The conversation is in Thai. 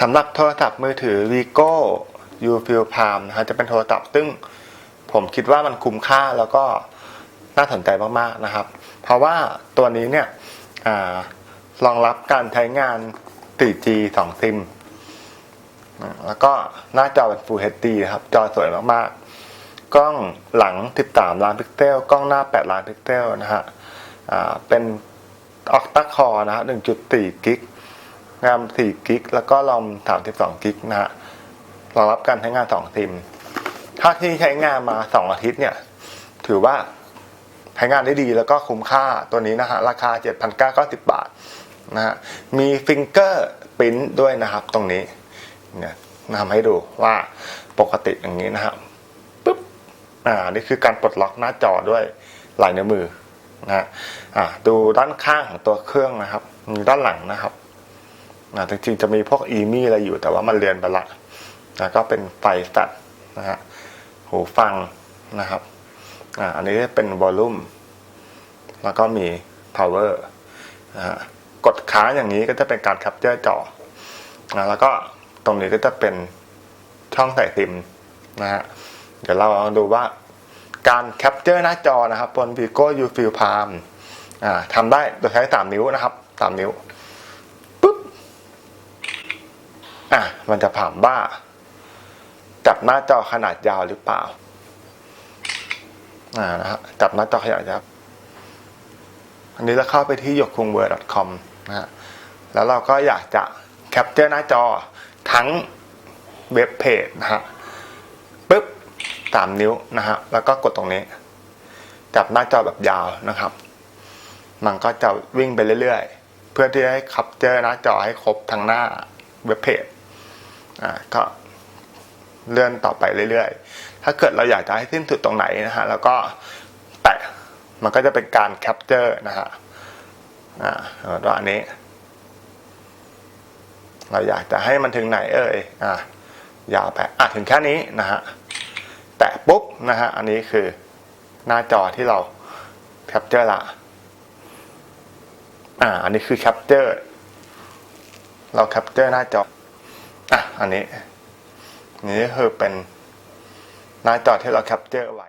สำหรับโทรศัพท์มือถือ Vigo u f i l Palm นะฮะจะเป็นโทรศัพท์ซึ่งผมคิดว่ามันคุ้มค่าแล้วก็น่าสนใจมากๆนะครับ เพราะว่าตัวนี้เนี่ยอรองรับการใช้งาน 4G 2 ซิม แล้วก็หน้าจอเป็น Full HD นะครับ จอสวยมากๆ กล้องหลัง 13 ล้านพิกเซล กล้องหน้า 8 ล้านพิกเซลนะฮะเป็นออกต a คอนะฮะ1.4 กิก แรม4กิกแล้วก็รอม32กิกนะฮะรองรับการใช้งาน 2 ซิม ถ้าที่ใช้งานมา 2 อาทิตย์เนี่ย ถือว่าใช้งานได้ดีแล้วก็คุ้มค่าตัวนี้นะฮะ ราคา 7,990 บาทนะฮะ มีฟิงเกอร์ปิ้นด้วยนะครับ ตรงนี้ เนี่ยทำให้ดูว่าปกติอย่างนี้นะครับปุ๊บ อ่า นี่คือการปลดล็อกหน้าจอด้วยลายนิ้วมือนะฮะ อ่า ดูด้านข้างของตัวเครื่องนะครับ ด้านหลังนะครับ อ่าจริงๆจะมีพวกอีมี่อะไรอยู่แต่ว่ามันเรียนไปละแล้วก็เป็นไฟแฟลชนะฮะหูฟังนะครับอ่าอันนี้เป็นวอลลุ่มแล้วก็มี power นะฮะกดค้างอย่างนี้ก็จะเป็นการแคปเจอร์จอนะแล้วก็ตรงนี้ก็จะเป็นช่องใส่ซิมนะฮะเดี๋ยวเราลองดูว่าการแคปเจอร์หน้าจอนะครับบน Vigo u f i l Palm อ่าทำได้โดยใช้ 3 นิ้วนะครับ 3 นิ้ว ปุ๊บ อะมันจะถามว่า จับหน้าจอขนาดยาวหรือเปล่า อ่านะฮะจับหน้าจอขนาดยาวอันนี้เราเข้าไปที่ y o k u n g w o r d c o m นะฮะแล้วเราก็อยากจะแคปเจอร์หน้าจอทั้งเว็บเพจนะฮะปุ๊บสามนิ้วนะฮะแล้วก็กดตรงนี้ จับหน้าจอแบบยาวนะครับ มันก็จะวิ่งไปเรื่อยๆ เพื่อที่จะให้คับเจอหน้าจอให้ครบทั้งหน้าเว็บเพจ อ่าก็เลื่อนต่อไปเรื่อยๆ ถ้าเกิดเราอยากจะให้สิ้นสุดตรงไหนนะฮะ แล้วก็แตะ มันก็จะเป็นการแคปเจอร์นะฮะ อ่าตัวอันนี้ เราอยากจะให้มันถึงไหนเอ่ย อ่า ยาวไป อะ ถึงแค่นี้นะฮะ แตะปุ๊บนะฮะ อันนี้คือหน้าจอที่เราแคปเจอร์ละ อ่า อันนี้คือแคปเจอร์ เราแคปเจอร์หน้าจอ อะอันนี้ นี่คือเป็นหน้าจอที่เราแคปเจอร์ไว้